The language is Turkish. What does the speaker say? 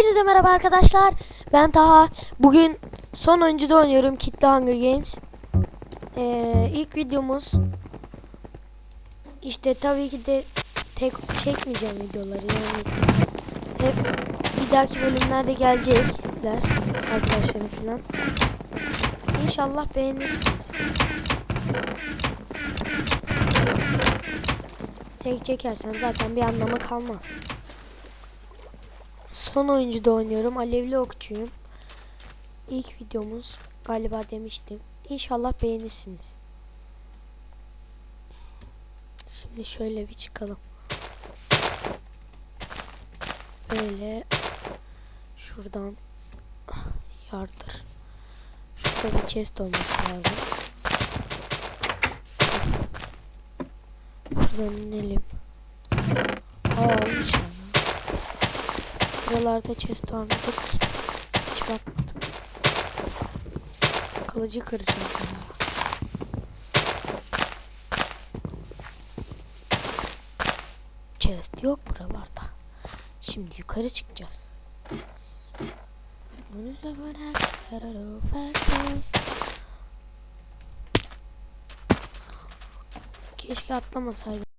Hepinize merhaba arkadaşlar. Ben Taha. Bugün son oyuncuda oynuyorum Kitle Hunger Games. Ee, ilk videomuz. İşte tabii ki de tek çekmeyeceğim videoları yani. Hep bir dahaki bölümlerde gelecekler arkadaşlarım falan. İnşallah beğenirsiniz. Tek çekersem zaten bir anlamı kalmaz. Son oyuncuda oynuyorum. Alevli okçuyum. İlk videomuz galiba demiştim. İnşallah beğenirsiniz. Şimdi şöyle bir çıkalım. Böyle şuradan yardır. Şurada bir chest olması lazım. Şuradan inelim. Buralarda chest var mıdır? Hiç bakmadım. Kılıcı kıracağız ya. Chest yok buralarda. Şimdi yukarı çıkacağız. Keşke atlamasaydım.